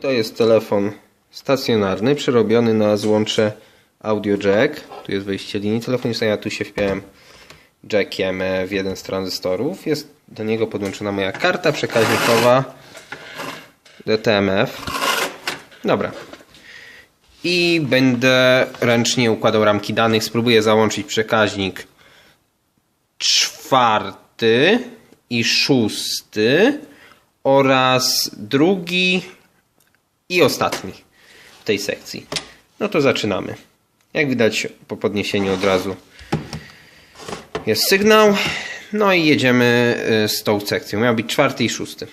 To jest telefon stacjonarny, przerobiony na złącze audio jack. Tu jest wejście linii telefonicznej, a tu się wpiąłem jackiem w jeden z tranzystorów. Jest do niego podłączona moja karta przekaźnikowa DTMF. Dobra. I będę ręcznie układał ramki danych. Spróbuję załączyć przekaźnik czwarty i szósty oraz drugi i ostatni w tej sekcji. No to zaczynamy. Jak widać po podniesieniu od razu jest sygnał. No i jedziemy y, z tą sekcją. Miał być czwarty i szósty.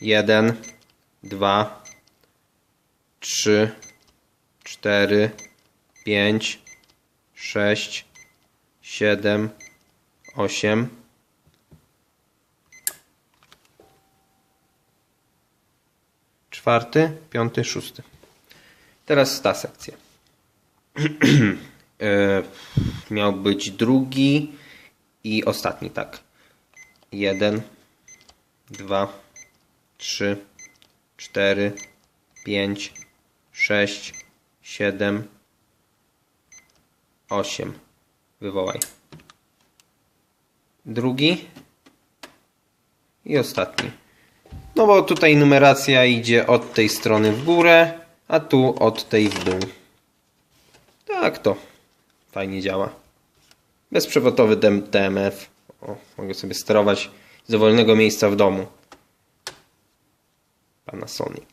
Jeden, dwa, trzy, cztery, pięć, sześć, siedem, osiem. Czwarty, piąty, szósty. Teraz ta sekcja. E, Miał być drugi i ostatni, tak. Jeden, dwa, trzy, cztery, pięć, sześć, siedem, osiem. Wywołaj. Drugi i ostatni. No bo tutaj numeracja idzie od tej strony w górę, a tu od tej w dół. Tak to fajnie działa. Bezprzewodowy DMF. O, mogę sobie sterować z dowolnego miejsca w domu. Panasonic.